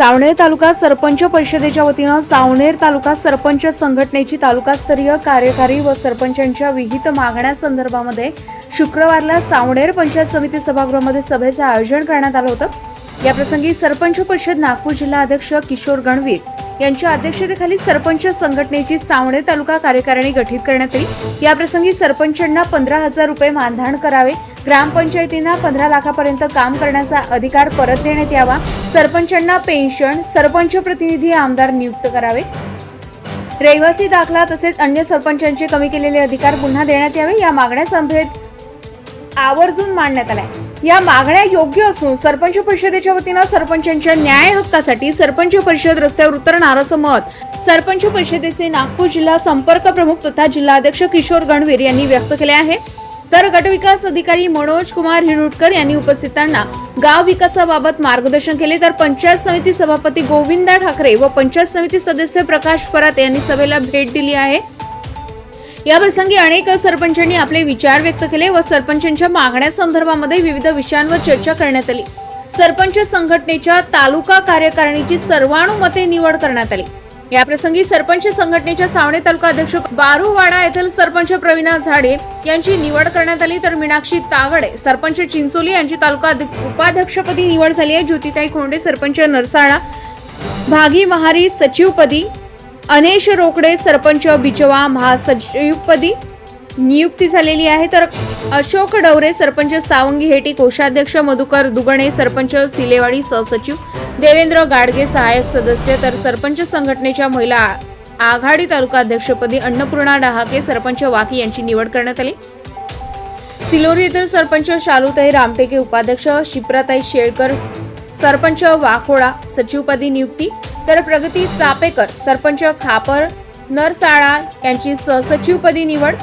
सावनेर तालुका सरपंच परिषदेच्या वतीनं सावनेर तालुका सरपंच संघटनेची तालुकास्तरीय कार्यकारी व सरपंचांच्या विहित मागण्यासंदर्भामध्ये शुक्रवारला सावनेर पंचायत समिती सभागृहामध्ये सभेचं आयोजन करण्यात आलं होतं. याप्रसंगी सरपंच परिषद नागपूर जिल्हा अध्यक्ष किशोर गणवीर यांच्या अध्यक्षतेखाली सरपंच संघटनेची सावणे तालुका कार्यकारिणी गठीत करण्यात आली. याप्रसंगी सरपंचांना पंधरा हजार रुपये मानधन करावे ग्रामपंचायतींना पंधरा लाखापर्यंत काम करण्याचा अधिकार परत देण्यात यावा. सरपंचांना पेन्शन सरपंच प्रतिनिधी आमदार नियुक्त करावे. रहिवासी दाखला तसेच अन्य सरपंचांचे कमी केलेले अधिकार पुन्हा देण्यात यावे. या मागण्या सभेत आवर्जून मांडण्यात आल्या. या मागण्या योग्य असून सरपंच परिषदेच्या वतीनं सरपंचांच्या न्याय हक्कासाठी सरपंच परिषद रस्त्यावर उतरणार असं मत सरपंच परिषदेचे नागपूर जिल्हा संपर्क प्रमुख तथा जिल्हाध्यक्ष किशोर गणवीर यांनी व्यक्त केले आहे. तर गटविकास अधिकारी मनोज कुमार हिरुटकर यांनी उपस्थितांना गाव विकासाबाबत मार्गदर्शन केले. तर पंचायत समिती सभापती गोविंदा ठाकरे व पंचायत समिती सदस्य प्रकाश परात यांनी सभेला भेट दिली आहे. या प्रसंगी अनेक सरपंचांनी आपले विचार व्यक्त केले व सरपंचांच्या मागण्या संदर्भामध्ये विविध विषयांवर चर्चा करण्यात आली. सरपंच संघटनेच्या तालुका कार्यकारिणीची सर्वानुमते निवड करण्यात आली. याप्रसंगी सरपंच संघटनेच्या सावणे तालुका अध्यक्ष बारूवाडा येथील सरपंच प्रवीणा झाडे यांची निवड करण्यात आली. तर मीनाक्षी तागडे सरपंच चिंचोली यांची तालुका उपाध्यक्षपदी निवड झाली आहे. ज्योतिताई खोंडे सरपंच नरसाळा भागी महारी सचिवपदी अनेश रोकडे सरपंच बिचवा महासचिवपदी नियुक्ती झालेली आहे. तर अशोक डवरे सरपंच सावंगी हेटी कोषाध्यक्ष मधुकर दुगणे सरपंच सिलेवाडी सहसचिव देवेंद्र गाडगे सहाय्यक सदस्य तर सरपंच संघटनेच्या महिला आघाडी तालुका अध्यक्षपदी अन्नपूर्णा डहाके सरपंच वाकी यांची निवड करण्यात आली. सिलोरी येथील सरपंच शालूताई रामटेके उपाध्यक्ष शिप्राताई शेळकर सरपंच वाखोडा सचिवपदी नियुक्ती तर प्रगती चापेकर सरपंच खापर नरसाळा यांची सहसचिवपदी निवड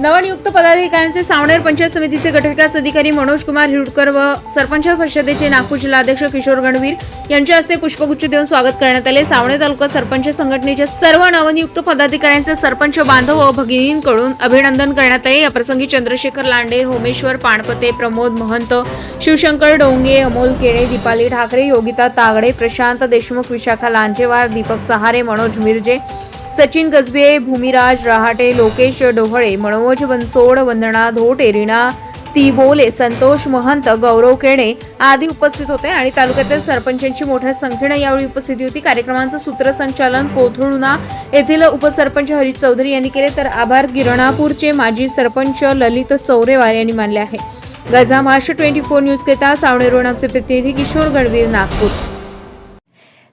नवनियुक्त पदाधिकाऱ्यांचे सावनेर पंचायत समितीचे गटविकास अधिकारी मनोज कुमार हिरुडकर व सरपंच परिषदेचे नागपूर जिल्हाध्यक्ष किशोर गणवीर यांच्या हस्ते पुष्पगुच्छ देऊन स्वागत करण्यात आले. सावणे तालुका सरपंच संघटनेच्या सर्व नवनियुक्त पदाधिकाऱ्यांचे सरपंच बांधव व भगिनींकडून अभिनंदन करण्यात आले. याप्रसंगी चंद्रशेखर लांडे होमेश्वर पाणपते प्रमोद महंत शिवशंकर डोंगे अमोल केळे दीपाली ठाकरे योगिता तागडे प्रशांत देशमुख विशाखा लांजेवार दीपक सहारे मनोज मिरजे सचिन गजबे भूमिराज रहाटे लोकेश डोहळे मनोज बनसोड वंदना धोटे रीणा तिबोले संतोष महंत गौरव केणे आदी उपस्थित होते आणि तालुक्यातील सरपंचांची मोठ्या संख्येनं यावेळी उपस्थिती होती. कार्यक्रमाचं सूत्रसंचालन कोथरुणा येथील उपसरपंच हरीश चौधरी यांनी केले. तर आभार गिरणापूरचे माजी सरपंच ललित चौरेवार यांनी मानले आहे. Gaja Maharashtra twenty four news केता सावणेरोड आमचे प्रतिनिधी किशोर गणवीर नागपूर.